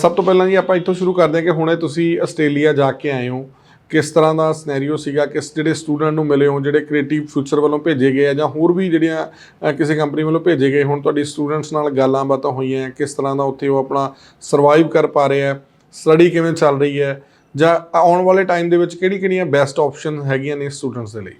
ਸਭ ਤੋਂ ਪਹਿਲਾਂ ਜੀ ਆਪਾਂ ਇੱਥੋਂ ਸ਼ੁਰੂ ਕਰਦੇ ਹਾਂ ਕਿ ਹੁਣੇ ਤੁਸੀਂ ਆਸਟ੍ਰੇਲੀਆ ਜਾ ਕੇ ਆਏ ਹੋ। ਕਿਸ ਤਰ੍ਹਾਂ ਦਾ ਸਿਨੈਰੀਓ ਸੀਗਾ? ਕਿਸ ਜਿਹੜੇ ਸਟੂਡੈਂਟ ਨੂੰ ਮਿਲੇ ਹੋ, ਜਿਹੜੇ ਕ੍ਰੀਏਟਿਵ ਫਿਊਚਰ ਵੱਲੋਂ ਭੇਜੇ ਗਏ ਆ ਜਾਂ ਹੋਰ ਵੀ ਜਿਹੜੀਆਂ ਕਿਸੇ ਕੰਪਨੀ ਵੱਲੋਂ ਭੇਜੇ ਗਏ ਹੁਣ, ਤੁਹਾਡੀ ਸਟੂਡੈਂਟਸ ਨਾਲ ਗੱਲਾਂ ਬਾਤਾਂ ਹੋਈਆਂ, ਕਿਸ ਤਰ੍ਹਾਂ ਦਾ ਉੱਥੇ ਉਹ ਆਪਣਾ ਸਰਵਾਈਵ ਕਰ ਪਾ ਰਹੇ ਆ ਸਟੱਡੀ ਕਿਵੇਂ ਚੱਲ ਰਹੀ ਹੈ ਜਾਂ ਆਉਣ ਵਾਲੇ ਟਾਈਮ ਦੇ ਵਿੱਚ ਕਿਹੜੀ ਕਿਹੜੀਆਂ ਬੈਸਟ ਆਪਸ਼ਨ ਹੈਗੀਆਂ ਨੇ ਸਟੂਡੈਂਟਸ ਦੇ ਲਈ?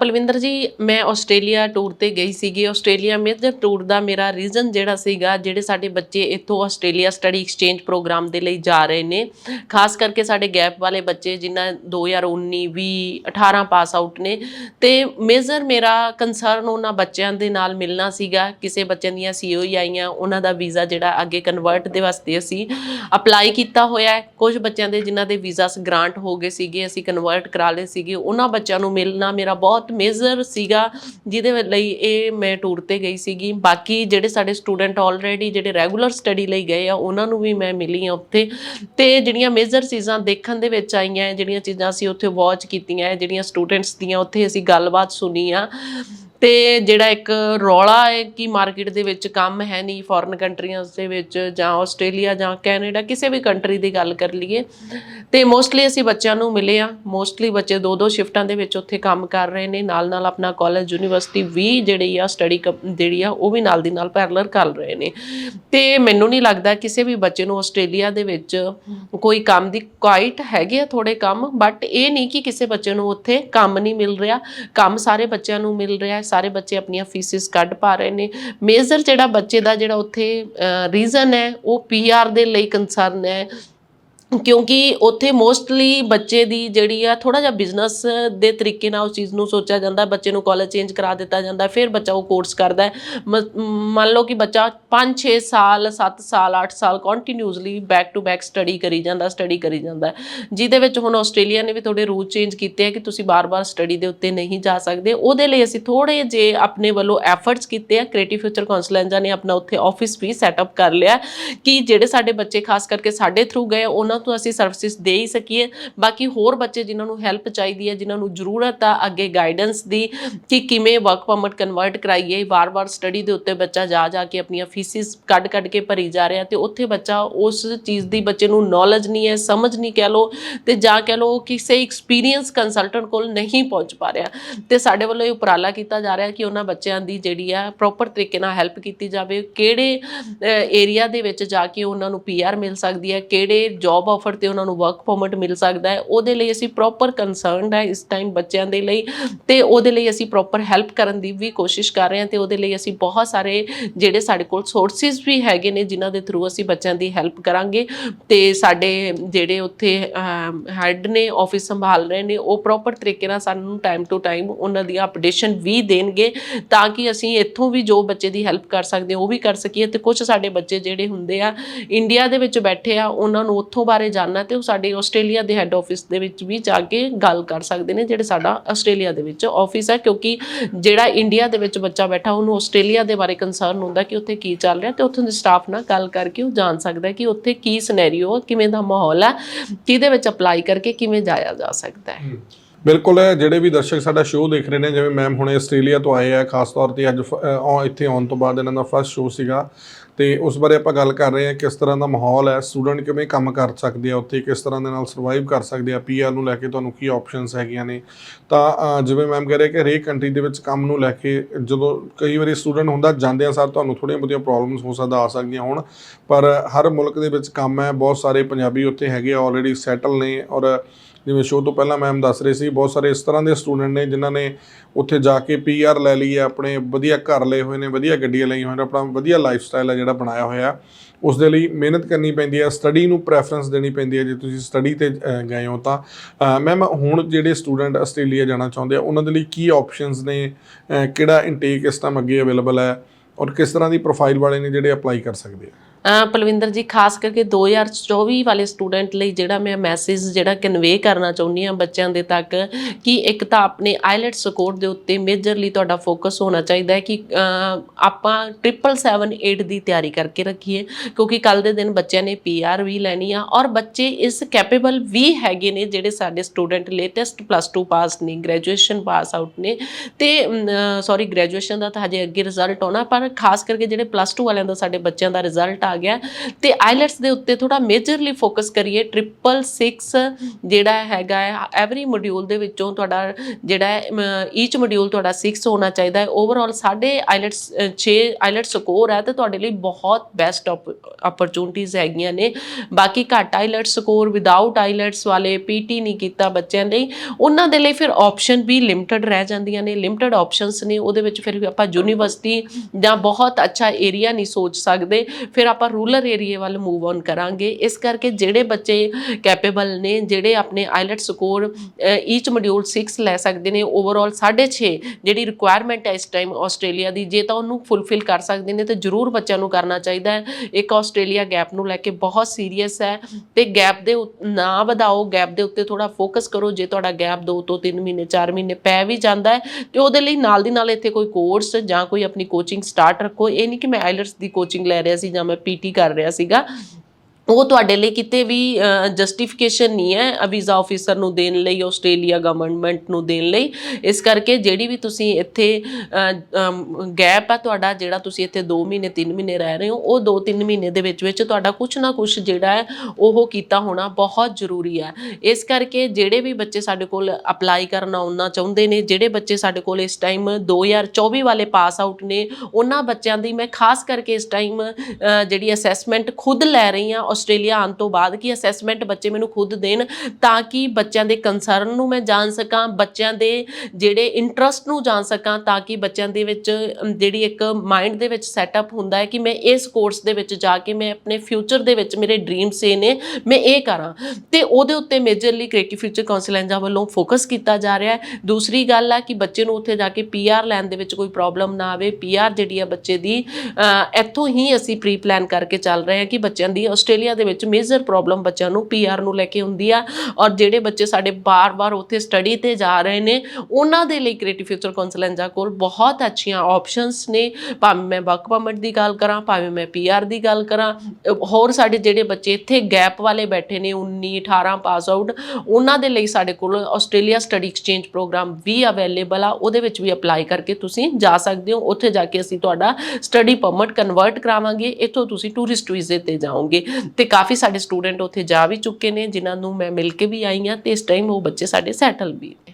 ਪਲਵਿੰਦਰ ਜੀ, ਮੈਂ ਆਸਟ੍ਰੇਲੀਆ ਟੂਰ ਤੇ ਗਈ ਸੀਗੀ। ਆਸਟ੍ਰੇਲੀਆ ਮੇਜਰ ਟੂਰ ਦਾ ਮੇਰਾ ਰੀਜ਼ਨ ਜਿਹੜਾ ਸੀਗਾ, ਜਿਹੜੇ ਸਾਡੇ ਬੱਚੇ ਇੱਥੋਂ ਆਸਟ੍ਰੇਲੀਆ ਸਟੱਡੀ ਐਕਸਚੇਂਜ ਪ੍ਰੋਗਰਾਮ ਦੇ ਲਈ ਜਾ ਰਹੇ ਨੇ, ਖਾਸ ਕਰਕੇ ਸਾਡੇ ਗੈਪ ਵਾਲੇ ਬੱਚੇ ਜਿਨ੍ਹਾਂ 2019 20 18 ਪਾਸ ਆਊਟ ਨੇ, ਤੇ ਮੇਜਰ ਮੇਰਾ ਕੰਸਰਨ ਉਹਨਾਂ ਬੱਚਿਆਂ ਦੇ ਨਾਲ ਮਿਲਣਾ ਸੀਗਾ। ਕਿਸੇ ਬੱਚਿਆਂ ਦੀਆਂ ਸੀਓਈ ਆਈਆਂ, ਉਹਨਾਂ ਦਾ ਵੀਜ਼ਾ ਜਿਹੜਾ ਅੱਗੇ ਕਨਵਰਟ ਦੇ ਵਾਸਤੇ ਅਸੀਂ ਅਪਲਾਈ ਕੀਤਾ ਹੋਇਆ ਹੈ। ਕੁਝ ਬੱਚਿਆਂ ਦੇ ਜਿਨ੍ਹਾਂ ਦੇ ਵੀਜ਼ਾਸ ਗ੍ਰਾਂਟ ਹੋ ਗਏ ਸੀਗੇ, ਅਸੀਂ ਕਨਵਰਟ ਕਰਾ ਲਏ ਸੀਗੇ, ਉਹਨਾਂ ਬੱਚਿਆਂ ਨੂੰ ਮਿਲਣਾ ਮੇਰਾ ਬਹੁਤ ਮੇਜਰ ਸੀਗਾ, ਜਿਹਦੇ ਲਈ ਇਹ ਮੈਂ ਟੂਰ ਤੇ ਗਈ ਸੀਗੀ। ਬਾਕੀ ਜਿਹੜੇ ਸਾਡੇ ਸਟੂਡੈਂਟ ਆਲਰੇਡੀ ਜਿਹੜੇ ਰੈਗੂਲਰ ਸਟੱਡੀ ਲਈ ਗਏ ਆ, ਉਹਨਾਂ ਨੂੰ ਵੀ ਮੈਂ ਮਿਲੀ ਆ ਉੱਥੇ। ਤੇ ਜਿਹੜੀਆਂ ਮੇਜਰ ਚੀਜ਼ਾਂ ਦੇਖਣ ਦੇ ਵਿੱਚ ਆਈਆਂ, ਜਿਹੜੀਆਂ ਚੀਜ਼ਾਂ ਅਸੀਂ ਉੱਥੇ ਵਾਚ ਕੀਤੀਆਂ, ਜਿਹੜੀਆਂ ਸਟੂਡੈਂਟਸ ਦੀਆਂ ਉੱਥੇ ਅਸੀਂ ਗੱਲਬਾਤ ਸੁਣੀ ਆ ਤੇ ਜਿਹੜਾ ਇੱਕ ਰੌਲਾ ਹੈ ਕਿ ਮਾਰਕੀਟ ਦੇ ਵਿੱਚ ਕੰਮ ਹੈ ਨਹੀਂ ਫੋਰਨ ਕੰਟਰੀਆਂ ਦੇ ਵਿੱਚ ਜਾਂ ਆਸਟ੍ਰੇਲੀਆ ਜਾਂ ਕੈਨੇਡਾ, ਕਿਸੇ ਵੀ ਕੰਟਰੀ ਦੀ ਗੱਲ ਕਰ ਲਈਏ, ਤੇ ਮੋਸਟਲੀ ਅਸੀਂ ਬੱਚਿਆਂ ਨੂੰ ਮਿਲੇ ਆ ਮੋਸਟਲੀ ਬੱਚੇ ਦੋ ਦੋ ਸ਼ਿਫਟਾਂ ਦੇ ਵਿੱਚ ਉੱਥੇ ਕੰਮ ਕਰ ਰਹੇ ਨੇ। ਨਾਲ ਨਾਲ ਆਪਣਾ ਕਾਲਜ ਯੂਨੀਵਰਸਿਟੀ ਵੀ ਜਿਹੜੀ ਆ ਸਟੱਡੀ ਜਿਹੜੀ ਆ, ਉਹ ਵੀ ਨਾਲ ਦੀ ਨਾਲ ਪੈਰਲਰ ਕਰ ਰਹੇ ਨੇ। ਤੇ ਮੈਨੂੰ ਨਹੀਂ ਲੱਗਦਾ ਕਿਸੇ ਵੀ ਬੱਚੇ ਨੂੰ ਆਸਟ੍ਰੇਲੀਆ ਦੇ ਵਿੱਚ ਕੋਈ ਕੰਮ ਦੀ ਕੁਆਇਟ ਹੈਗੇ ਆ ਥੋੜੇ ਕੰਮ ਬਟ ਇਹ ਨਹੀਂ ਕਿ ਕਿਸੇ ਬੱਚੇ ਨੂੰ ਉੱਥੇ ਕੰਮ ਨਹੀਂ ਮਿਲ ਰਿਹਾ। ਕੰਮ ਸਾਰੇ ਬੱਚਿਆਂ ਨੂੰ ਮਿਲ ਰਿਹਾ ਹੈ। ਸਾਰੇ ਬੱਚੇ ਆਪਣੀਆਂ ਫੀਸਿਸ ਕੱਢ ਪਾ ਰਹੇ ਨੇ। ਮੇਜਰ ਜਿਹੜਾ ਬੱਚੇ ਦਾ ਜਿਹੜਾ ਉੱਥੇ ਰੀਜ਼ਨ ਹੈ, ਉਹ ਪੀਆਰ ਦੇ ਲਈ ਕੰਸਰਨ ਹੈ। ਕਿਉਂਕਿ ਉੱਥੇ ਮੋਸਟਲੀ ਬੱਚੇ ਦੀ ਜਿਹੜੀ ਆ ਥੋੜਾ ਜਿਹਾ ਬਿਜ਼ਨਸ ਦੇ ਤਰੀਕੇ ਨਾਲ ਉਸ ਚੀਜ਼ ਨੂੰ ਸੋਚਿਆ ਜਾਂਦਾ, ਬੱਚੇ ਨੂੰ ਕਾਲਜ ਚੇਂਜ ਕਰਾ ਦਿੱਤਾ ਜਾਂਦਾ, ਫਿਰ ਬੱਚਾ ਉਹ ਕੋਰਸ ਕਰਦਾ ਹੈ। ਮ- ਮੰਨ ਲਓ ਕਿ ਬੱਚਾ 5-6 ਸਾਲ 7 ਸਾਲ 8 ਸਾਲ continuously back to back study ਕਰੀ ਜਾਂਦਾ ਸਟੱਡੀ ਕਰੀ ਜਾਂਦਾ। ਜਿਹਦੇ ਵਿੱਚ ਹੁਣ ਆਸਟ੍ਰੇਲੀਆ ਨੇ ਵੀ ਥੋੜੇ ਰੂਲ ਚੇਂਜ ਕੀਤੇ ਆ ਕਿ ਤੁਸੀਂ ਬਾਰ-ਬਾਰ ਸਟੱਡੀ ਦੇ ਉੱਤੇ ਨਹੀਂ ਜਾ ਸਕਦੇ। ਉਹਦੇ ਲਈ ਅਸੀਂ ਥੋੜੇ ਜੇ ਆਪਣੇ ਵੱਲੋਂ ਐਫਰਟਸ ਕੀਤੇ ਆ। ਕ੍ਰੀਏਟਿਵ ਫਿਊਚਰ ਕਾਉਂਸਲੈਂਜਾ ਨੇ ਆਪਣਾ ਉੱਥੇ ਆਫਿਸ ਵੀ ਸੈਟਅਪ ਕਰ ਲਿਆ ਕਿ ਜਿਹੜੇ ਸਾਡੇ ਬੱਚੇ ਖਾਸ ਕਰਕੇ ਸਾਡੇ ਥਰੂ ਗਏ, ਉਹਨਾਂ ਤੋਂ ਅਸੀਂ ਸਰਵਿਸਿਜ਼ ਦੇ ਹੀ ਸਕੀਏ। ਬਾਕੀ ਹੋਰ ਬੱਚੇ ਜਿਨ੍ਹਾਂ ਨੂੰ ਹੈਲਪ ਚਾਹੀਦੀ ਹੈ, ਜਿਨ੍ਹਾਂ ਨੂੰ ਜ਼ਰੂਰਤ ਆ, ਅੱਗੇ ਗਾਈਡੈਂਸ ਦੀ ਕਿ ਕਿਵੇਂ ਵਰਕ ਪਰਮਿਟ ਕਨਵਰਟ ਕਰਾਈਏ। ਵਾਰ-ਵਾਰ ਸਟੱਡੀ ਦੇ ਉੱਤੇ ਬੱਚਾ ਜਾ ਜਾ ਕੇ ਆਪਣੀਆਂ ਫੀਸਿਸ ਕੱਢ-ਕੱਢ ਕੇ ਭਰੀ ਜਾ ਰਿਹਾ ਤੇ ਉੱਥੇ ਬੱਚਾ ਉਸ ਚੀਜ਼ ਦੀ ਬੱਚੇ ਨੂੰ ਨੌਲੇਜ ਨਹੀਂ ਹੈ, ਸਮਝ ਨਹੀਂ ਕਹਿ ਲੋ ਤੇ ਜਾਂ ਕਹਿ ਲੋ ਕਿਸੇ ਐਕਸਪੀਰੀਅੰਸ ਕੰਸਲਟੈਂਟ ਕੋਲ ਨਹੀਂ ਪਹੁੰਚ ਪਾ ਰਿਹਾ। ਤੇ ਸਾਡੇ ਵੱਲੋਂ ਇਹ ਉਪਰਾਲਾ ਕੀਤਾ ਜਾ ਰਿਹਾ ਕਿ ਉਹਨਾਂ ਬੱਚਿਆਂ ਦੀ ਜਿਹੜੀ ਆ ਪ੍ਰੋਪਰ ਤਰੀਕੇ ਨਾਲ ਹੈਲਪ ਕੀਤੀ ਜਾਵੇ। ਕਿਹੜੇ ਏਰੀਆ ਦੇ ਵਿੱਚ ਜਾ ਕੇ ਉਹਨਾਂ ਨੂੰ ਪੀਆਰ ਮਿਲ ਸਕਦੀ ਹੈ, ਕਿਹੜੇ ਜੌਬ ਆਫਰ ਤੇ ਉਹਨਾਂ ਨੂੰ ਵਰਕ ਪਰਮਿਟ ਮਿਲ ਸਕਦਾ ਹੈ, ਉਹਦੇ ਲਈ ਅਸੀਂ ਪ੍ਰੋਪਰ ਕੰਸਰਨਡ ਹੈ ਇਸ ਟਾਈਮ ਬੱਚਿਆਂ ਦੇ ਲਈ ਤੇ ਉਹਦੇ ਲਈ ਅਸੀਂ ਪ੍ਰੋਪਰ ਹੈਲਪ ਕਰਨ ਦੀ ਵੀ ਕੋਸ਼ਿਸ਼ ਕਰ ਰਹੇ ਹਾਂ ਤੇ ਉਹਦੇ ਲਈ ਅਸੀਂ ਬਹੁਤ ਸਾਰੇ ਜਿਹੜੇ ਸਾਡੇ ਕੋਲ ਸੋਰਸਿਸ ਵੀ ਹੈਗੇ ਨੇ ਜਿਨ੍ਹਾਂ ਦੇ ਥਰੂ ਅਸੀਂ ਬੱਚਿਆਂ ਦੀ ਹੈਲਪ ਕਰਾਂਗੇ ਤੇ ਸਾਡੇ ਜਿਹੜੇ ਉੱਥੇ ਹੈੱਡ ਨੇ ਆਫਿਸ ਸੰਭਾਲ ਰਹੇ ਨੇ, ਉਹ ਪ੍ਰੋਪਰ ਤਰੀਕੇ ਨਾਲ ਸਾਨੂੰ ਟਾਈਮ ਟੂ ਟਾਈਮ ਉਹਨਾਂ ਦੀ ਅਪਡੇਸ਼ਨ ਵੀ ਦੇਣਗੇ ਤਾਂ ਕਿ ਅਸੀਂ ਇੱਥੋਂ ਵੀ ਜੋ ਬੱਚੇ ਦੀ ਹੈਲਪ ਕਰ ਸਕਦੇ ਉਹ ਵੀ ਕਰ ਸਕੀਏ ਤੇ ਕੁਝ ਸਾਡੇ ਬੱਚੇ ਜਿਹੜੇ ਹੁੰਦੇ ਆ ਇੰਡੀਆ ਦੇ ਵਿੱਚ ਬੈਠੇ ਆ, ਉਹਨਾਂ ਨੂੰ ਉੱਥੋਂ ਬਾਰੇ ਜਾਣਨਾ ਤੇ ਉਹ ਸਾਡੇ ਆਸਟ੍ਰੇਲੀਆ ਦੇ ਹੈੱਡ ਆਫਿਸ ਦੇ ਵਿੱਚ ਵੀ ਜਾ ਕੇ ਗੱਲ ਕਰ ਸਕਦੇ ਨੇ, ਜਿਹੜੇ ਸਾਡਾ ਆਸਟ੍ਰੇਲੀਆ ਦੇ ਵਿੱਚ ਆਫਿਸ ਹੈ, ਕਿਉਂਕਿ ਜਿਹੜਾ ਇੰਡੀਆ ਦੇ ਵਿੱਚ ਬੱਚਾ ਬੈਠਾ, ਉਹਨੂੰ ਆਸਟ੍ਰੇਲੀਆ ਦੇ ਬਾਰੇ ਕੰਸਰਨ ਹੁੰਦਾ ਕਿ ਉੱਥੇ ਕੀ ਚੱਲ ਰਿਹਾ ਤੇ ਉੱਥੋਂ ਦੇ ਸਟਾਫ ਨਾਲ ਗੱਲ ਕਰਕੇ ਉਹ ਜਾਣ ਸਕਦਾ ਕਿ ਉੱਥੇ ਕੀ ਸਿਨੈਰੀਓ ਕਿਵੇਂ ਦਾ ਮਾਹੌਲ ਹੈ, ਕਿਹਦੇ ਵਿੱਚ ਅਪਲਾਈ ਕਰਕੇ ਕਿਵੇਂ ਜਾਇਆ ਜਾ ਸਕਦਾ ਹੈ। ਬਿਲਕੁਲ, ਜਿਹੜੇ ਵੀ ਦਰਸ਼ਕ ਸਾਡਾ ਸ਼ੋਅ ਦੇਖ ਰਹੇ ਨੇ, ਜਿਵੇਂ ਮੈਮ ਹੁਣੇ ਆਸਟ੍ਰੇਲੀਆ ਤੋਂ ਆਏ ਆ, ਖਾਸ ਤੌਰ ਤੇ ਅੱਜ ਇੱਥੇ ਆਉਣ ਤੋਂ ਬਾਅਦ ਇਹਨਾਂ ਦਾ ਫਸਟ ਸ਼ੋਅ ਸੀਗਾ। ਤੇ ਉਸ ਬਾਰੇ ਆਪਾਂ ਗੱਲ ਕਰ ਰਹੇ ਹਾਂ ਕਿਸ ਤਰ੍ਹਾਂ ਦਾ ਮਾਹੌਲ ਹੈ, ਸਟੂਡੈਂਟ ਕਿਵੇਂ ਕੰਮ ਕਰ ਸਕਦੇ ਆ ਉੱਥੇ, ਕਿਸ ਤਰ੍ਹਾਂ ਦੇ ਨਾਲ ਸਰਵਾਈਵ ਕਰ ਸਕਦੇ ਆ ਪੀਆਰ ਨੂੰ ਲੈ ਕੇ ਤੁਹਾਨੂੰ ਕੀ ਆਪਸ਼ਨਸ ਹੈਗੀਆਂ ਨੇ। ਤਾਂ ਜਿਵੇਂ ਮੈਮ ਕਹਿ ਰਹੇ ਕਿ ਹਰੇਕ ਕੰਟਰੀ ਦੇ ਵਿੱਚ ਕੰਮ ਨੂੰ ਲੈ ਕੇ ਜਦੋਂ ਕਈ ਵਾਰੀ ਸਟੂਡੈਂਟ ਹੁੰਦਾ, ਜਾਂਦੇ ਆ ਸਰ ਤੁਹਾਨੂੰ ਥੋੜ੍ਹੀਆਂ ਬਹੁਤੀਆਂ ਪ੍ਰੋਬਲਮਸ ਹੋ ਸਕਦਾ, ਆ ਸਕਦੀਆਂ ਹੋਣ, ਪਰ ਹਰ ਮੁਲਕ ਦੇ ਵਿੱਚ ਕੰਮ ਹੈ, ਬਹੁਤ ਸਾਰੇ ਪੰਜਾਬੀ ਉੱਥੇ ਹੈਗੇ ਆ ਆਲਰੇਡੀ ਸੈਟਲ ਨੇ ਔਰ ਜਿਵੇਂ ਸ਼ੋਅ ਤੋਂ ਪਹਿਲਾਂ ਮੈਮ ਦੱਸ ਰਹੇ ਸੀ, ਬਹੁਤ ਸਾਰੇ ਇਸ ਤਰ੍ਹਾਂ ਦੇ ਸਟੂਡੈਂਟ ਨੇ ਜਿਨ੍ਹਾਂ ਨੇ ਉੱਥੇ ਜਾ ਕੇ ਪੀਆਰ ਲੈ ਲਈ ਹੈ, ਆਪਣੇ ਵਧੀਆ ਘਰ ਲਏ ਹੋਏ ਨੇ, ਵਧੀਆ ਗੱਡੀਆਂ ਲਈਆਂ ਹੋਈਆਂ ਨੇ, ਆਪਣਾ ਵਧੀਆ ਲਾਈਫ ਸਟਾਈਲ ਹੈ ਜਿਹੜਾ ਬਣਾਇਆ ਹੋਇਆ, ਉਸ ਦੇ ਲਈ ਮਿਹਨਤ ਕਰਨੀ ਪੈਂਦੀ ਹੈ ਸਟੱਡੀ ਨੂੰ ਪ੍ਰੈਫਰੈਂਸ ਦੇਣੀ ਪੈਂਦੀ ਹੈ। ਜੇ ਤੁਸੀਂ ਸਟੱਡੀ ਤੇ ਗਏ ਹੋ ਤਾਂ ਮੈਮ ਹੁਣ ਜਿਹੜੇ ਸਟੂਡੈਂਟ ਆਸਟ੍ਰੇਲੀਆ ਜਾਣਾ ਚਾਹੁੰਦੇ ਆ, ਉਹਨਾਂ ਦੇ ਲਈ ਕੀ ਆਪਸ਼ਨਸ ਨੇ? ਕਿਹੜਾ ਇਨਟੇਕ ਇਸ ਟਾਈਮ ਅੱਗੇ ਅਵੇਲੇਬਲ ਹੈ? ਔਰ ਕਿਸ ਤਰ੍ਹਾਂ ਦੀ ਪ੍ਰੋਫਾਈਲ ਵਾਲੇ ਨੇ ਜਿਹੜੇ ਅਪਲਾਈ ਕਰ ਸਕਦੇ ਆ? ਪਲਵਿੰਦਰ ਜੀ ਖਾਸ ਕਰਕੇ 2024 ਵਾਲੇ ਸਟੂਡੈਂਟ ਲਈ ਜਿਹੜਾ ਮੈਂ ਮੈਸੇਜ ਜਿਹੜਾ ਕਨਵੇ ਕਰਨਾ ਚਾਹੁੰਦੀ ਹਾਂ ਬੱਚਿਆਂ ਦੇ ਤੱਕ ਕਿ ਇੱਕ ਤਾਂ ਆਪਣੇ ਆਈਲੈਟ ਸਕੋਰ ਦੇ ਉੱਤੇ ਮੇਜਰਲੀ ਤੁਹਾਡਾ ਫੋਕਸ ਹੋਣਾ ਚਾਹੀਦਾ ਹੈ ਕਿ ਅ, ਆਪਾਂ 778 ਦੀ ਤਿਆਰੀ ਕਰਕੇ ਰੱਖੀਏ ਕਿਉਂਕਿ ਕੱਲ ਦੇ ਦਿਨ ਬੱਚਿਆਂ ਨੇ ਪੀਆਰ ਵੀ ਲੈਣੀ ਆ ਔਰ ਬੱਚੇ ਇਸ ਕੈਪੇਬਲ ਵੀ ਹੈਗੇ ਨੇ ਜਿਹੜੇ ਸਾਡੇ ਸਟੂਡੈਂਟ ਲੇਟੈਸਟ ਪਲੱਸ 2 ਪਾਸ ਨੇ ਗ੍ਰੈਜੂਏਸ਼ਨ ਪਾਸ ਆਊਟ ਨੇ ਤੇ ਸੌਰੀ ਗ੍ਰੈਜੂਏਸ਼ਨ ਦਾ ਤਾਂ ਹਜੇ ਅੱਗੇ ਰਿਜ਼ਲਟ ਆਉਣਾ ਪਰ ਖਾਸ ਕਰਕੇ ਜਿਹੜੇ ਪਲੱਸ 2 ਵਾਲਿਆਂ ਦਾ ਸਾਡੇ ਬੱਚਿਆਂ ਦਾ ਰਿਜ਼ਲਟ ਆ ਆ ਗਿਆ। ਤੇ ਆਈਲੈਟਸ ਦੇ ਉੱਤੇ ਥੋੜਾ ਮੇਜਰਲੀ ਫੋਕਸ ਕਰੀਏ। ਟ੍ਰਿਪਲ 6 ਜਿਹੜਾ ਹੈਗਾ ਹੈ ਐਵਰੀ ਮੋਡਿਊਲ ਦੇ ਵਿੱਚੋਂ ਤੁਹਾਡਾ ਜਿਹੜਾ ਈਚ ਮੋਡਿਊਲ ਤੁਹਾਡਾ 6 ਹੋਣਾ ਚਾਹੀਦਾ ਹੈ। ਓਵਰਆਲ ਸਾਡੇ ਆਈਲੈਟਸ 6 ਆਈਲੈਟਸ ਸਕੋਰ ਹੈ ਤੇ ਤੁਹਾਡੇ ਲਈ ਬਹੁਤ ਬੈਸਟ ਓਪਰਚੁਨਿਟੀਜ਼ ਹੈਗੀਆਂ ਨੇ। ਬਾਕੀ ਘੱਟ ਆਈਲੈਟਸ ਸਕੋਰ ਵਿਦਆਊਟ ਆਈਲੈਟਸ ਵਾਲੇ ਪੀਟੀ ਨਹੀਂ ਕੀਤਾ ਬੱਚਿਆਂ ਲਈ। ਉਹਨਾਂ ਦੇ ਲਈ ਫਿਰ ਆਪਸ਼ਨ ਵੀ ਲਿਮਟਿਡ ਰਹਿ ਜਾਂਦੀਆਂ ਨੇ। ਲਿਮਟਿਡ ਆਪਸ਼ਨਸ ਨੇ, ਉਹਦੇ ਵਿੱਚ ਫਿਰ ਆਪਾਂ ਯੂਨੀਵਰਸਿਟੀ ਜਾਂ ਬਹੁਤ ਅੱਛਾ ਏਰੀਆ ਨਹੀਂ ਸੋਚ ਸਕਦੇ। ਫਿਰ ਆਪਾਂ ਆਪਾਂ ਰੂਰਲ ਏਰੀਆ ਵੱਲ ਮੂਵ ਔਨ ਕਰਾਂਗੇ। ਇਸ ਕਰਕੇ ਜਿਹੜੇ ਬੱਚੇ ਕੈਪੇਬਲ ਨੇ, ਜਿਹੜੇ ਆਪਣੇ ਆਈਲੈਟ ਸਕੋਰ ਈਚ ਮੋਡਿਊਲ 6 ਲੈ ਸਕਦੇ ਨੇ ਓਵਰਆਲ 6.5 ਜਿਹੜੀ ਰਿਕੁਆਇਰਮੈਂਟ ਹੈ ਇਸ ਟਾਈਮ ਆਸਟ੍ਰੇਲੀਆ ਦੀ, ਜੇ ਤਾਂ ਉਹਨੂੰ ਫੁੱਲਫਿਲ ਕਰ ਸਕਦੇ ਨੇ, ਤੇ ਜ਼ਰੂਰ ਬੱਚਿਆਂ ਨੂੰ ਕਰਨਾ ਚਾਹੀਦਾ ਹੈ। ਇੱਕ ਆਸਟ੍ਰੇਲੀਆ ਗੈਪ ਨੂੰ ਲੈ ਕੇ ਬਹੁਤ ਸੀਰੀਅਸ ਹੈ ਤੇ ਗੈਪ ਦੇ ਉ- ਨਾ ਵਧਾਓ ਗੈਪ ਦੇ ਉੱਤੇ ਥੋੜਾ ਫੋਕਸ ਕਰੋ। ਜੇ ਤੁਹਾਡਾ ਗੈਪ 2 ਤੋਂ 3 ਮਹੀਨੇ 4 ਮਹੀਨੇ ਪੈ ਵੀ ਜਾਂਦਾ ਹੈ, ਤੇ ਉਹਦੇ ਲਈ ਨਾਲ ਦੀ ਨਾਲ ਇੱਥੇ ਕੋਈ ਕੋਰਸ ਜਾਂ ਕੋਈ ਆਪਣੀ ਕੋਚਿੰਗ ਸਟਾਰਟ ਰੱਖੋ। ਇਹ ਨਹੀਂ ਕਿ ਮੈਂ ਆਈਲਟਸ ਦੀ ਕੋਚਿੰਗ ਲੈ ਰਿਹਾ ਸੀ ਜਾਂ ਮੈਂ ਪੀਟੀ ਕਰ ਰਿਹਾ ਸੀਗਾ। ਉਹ ਤੁਹਾਡੇ ਲਈ ਕਿਤੇ ਵੀ ਜਸਟੀਫਿਕੇਸ਼ਨ ਨਹੀਂ ਹੈ ਵੀਜ਼ਾ ਆਫੀਸਰ ਨੂੰ ਦੇਣ ਲਈ, ਆਸਟ੍ਰੇਲੀਆ ਗਵਰਨਮੈਂਟ ਨੂੰ ਦੇਣ ਲਈ। ਇਸ ਕਰਕੇ ਜਿਹੜੀ ਵੀ ਤੁਸੀਂ ਇੱਥੇ ਗੈਪ ਆ ਤੁਹਾਡਾ, ਜਿਹੜਾ ਤੁਸੀਂ ਇੱਥੇ 2 ਮਹੀਨੇ 3 ਮਹੀਨੇ ਰਹਿ ਰਹੇ ਹੋ, ਉਹ 2-3 ਮਹੀਨੇ ਦੇ ਵਿੱਚ ਵਿੱਚ ਤੁਹਾਡਾ ਕੁਝ ਨਾ ਕੁਝ ਜਿਹੜਾ ਹੈ, ਉਹ ਕੀਤਾ ਹੋਣਾ ਬਹੁਤ ਜ਼ਰੂਰੀ ਹੈ। ਇਸ ਕਰਕੇ ਜਿਹੜੇ ਵੀ ਬੱਚੇ ਸਾਡੇ ਕੋਲ ਅਪਲਾਈ ਕਰਨ ਆਉਣਾ ਚਾਹੁੰਦੇ ਨੇ, ਜਿਹੜੇ ਬੱਚੇ ਸਾਡੇ ਕੋਲ ਇਸ ਟਾਈਮ 2024 ਵਾਲੇ ਪਾਸ ਆਊਟ ਨੇ, ਉਹਨਾਂ ਬੱਚਿਆਂ ਦੀ ਮੈਂ ਖਾਸ ਕਰਕੇ ਇਸ ਟਾਈਮ ਜਿਹੜੀ ਅਸੈਸਮੈਂਟ ਖੁਦ ਲੈ ਰਹੀ ਹਾਂ ਆਸਟ੍ਰੇਲੀਆ ਆਉਣ ਤੋਂ ਬਾਅਦ ਕਿ ਅਸੈਸਮੈਂਟ ਬੱਚੇ ਮੈਨੂੰ ਖੁਦ ਦੇਣ ਤਾਂ ਕਿ ਬੱਚਿਆਂ ਦੇ ਕੰਸਰਨ ਨੂੰ ਮੈਂ ਜਾਣ ਸਕਾਂ, ਬੱਚਿਆਂ ਦੇ ਜਿਹੜੇ ਇੰਟਰਸਟ ਨੂੰ ਜਾਣ ਸਕਾਂ ਤਾਂ ਕਿ ਬੱਚਿਆਂ ਦੇ ਵਿੱਚ ਜਿਹੜੀ ਇੱਕ ਮਾਈਂਡ ਦੇ ਵਿੱਚ ਸੈਟਅਪ ਹੁੰਦਾ ਹੈ ਕਿ ਮੈਂ ਇਸ ਕੋਰਸ ਦੇ ਵਿੱਚ ਜਾ ਕੇ ਮੈਂ ਆਪਣੇ ਫਿਊਚਰ ਦੇ ਵਿੱਚ ਮੇਰੇ ਡ੍ਰੀਮਸ ਇਹ ਨੇ, ਮੈਂ ਇਹ ਕਰਾਂ। ਤੇ ਉਹਦੇ ਉੱਤੇ ਮੇਜਰਲੀ ਕ੍ਰੀਏਟਿਵ ਫਿਊਚਰ ਕਾਉਂਸਲ ਐਂਜਾ ਵੱਲੋਂ ਫੋਕਸ ਕੀਤਾ ਜਾ ਰਿਹਾ ਹੈ। ਦੂਸਰੀ ਗੱਲ ਆ ਕਿ ਬੱਚੇ ਨੂੰ ਉੱਥੇ ਜਾ ਕੇ ਪੀਆਰ ਲੈਣ ਦੇ ਵਿੱਚ ਕੋਈ ਪ੍ਰੋਬਲਮ ਨਾ ਆਵੇ। ਪੀਆਰ ਜਿਹੜੀ ਆ ਬੱਚੇ ਦੀ ਇੱਥੋਂ ਹੀ ਅਸੀਂ ਪ੍ਰੀ ਪਲਾਨ ਕਰਕੇ ਚੱਲ ਰਹੇ ਹਾਂ ਕਿ ਬੱਚਿਆਂ ਦੀ ਆਸਟ੍ਰੇਲੀਆ ਦੇ ਵਿੱਚ ਮੇਜਰ ਪ੍ਰੋਬਲਮ ਬੱਚਿਆਂ ਨੂੰ ਪੀਆਰ ਨੂੰ ਲੈ ਕੇ ਹੁੰਦੀ ਆ। ਔਰ ਜਿਹੜੇ ਬੱਚੇ ਸਾਡੇ ਬਾਰ-ਬਾਰ ਉੱਥੇ ਸਟੱਡੀ ਤੇ ਜਾ ਰਹੇ ਨੇ, ਉਹਨਾਂ ਦੇ ਲਈ ਕ੍ਰੀਏਟਿਵ ਫਿਊਚਰ ਕਾਉਂਸਲ ਕੋਲ ਬਹੁਤ ਅੱਛੀਆਂ ਆਪਸ਼ਨਸ ਨੇ। ਭਾਵੇਂ ਮੈਂ ਵਰਕ ਪਰਮਿਟ ਦੀ ਗੱਲ ਕਰਾਂ, ਭਾਵੇਂ ਮੈਂ ਪੀਆਰ ਦੀ ਗੱਲ ਕਰਾਂ, ਹੋਰ ਸਾਡੇ ਜਿਹੜੇ ਬੱਚੇ ਇੱਥੇ ਗੈਪ ਵਾਲੇ ਬੈਠੇ ਨੇ 19 18 ਪਾਸ ਆਊਟ ਉਹਨਾਂ ਦੇ ਲਈ ਸਾਡੇ ਕੋਲ ਆਸਟ੍ਰੇਲੀਆ ਸਟੱਡੀ ਐਕਸਚੇਂਜ ਪ੍ਰੋਗਰਾਮ ਵੀ ਅਵੇਲੇਬਲ ਆ। ਉਹਦੇ ਵਿੱਚ ਵੀ ਅਪਲਾਈ ਕਰਕੇ ਤੁਸੀਂ ਜਾ ਸਕਦੇ ਹੋ। ਉੱਥੇ ਜਾ ਕੇ ਅਸੀਂ ਤੁਹਾਡਾ ਸਟੱਡੀ ਪਰਮਿਟ ਕਨਵਰਟ ਕਰਾਵਾਂਗੇ। ਇੱਥੋਂ ਤੁਸੀਂ ਟੂਰਿਸਟ ਵੀਜ਼ੇ ਤੇ ਜਾਓਗੇ। ਤੇ ਕਾਫੀ ਸਾਡੇ ਸਟੂਡੈਂਟ ਉੱਥੇ ਜਾ ਵੀ ਚੁੱਕੇ ਨੇ, ਜਿਨ੍ਹਾਂ ਨੂੰ ਮੈਂ ਮਿਲ ਕੇ ਵੀ ਆਈ ਹਾਂ ਤੇ ਇਸ ਟਾਈਮ ਉਹ ਬੱਚੇ ਸਾਡੇ ਸੈਟਲ ਵੀ ਨੇ।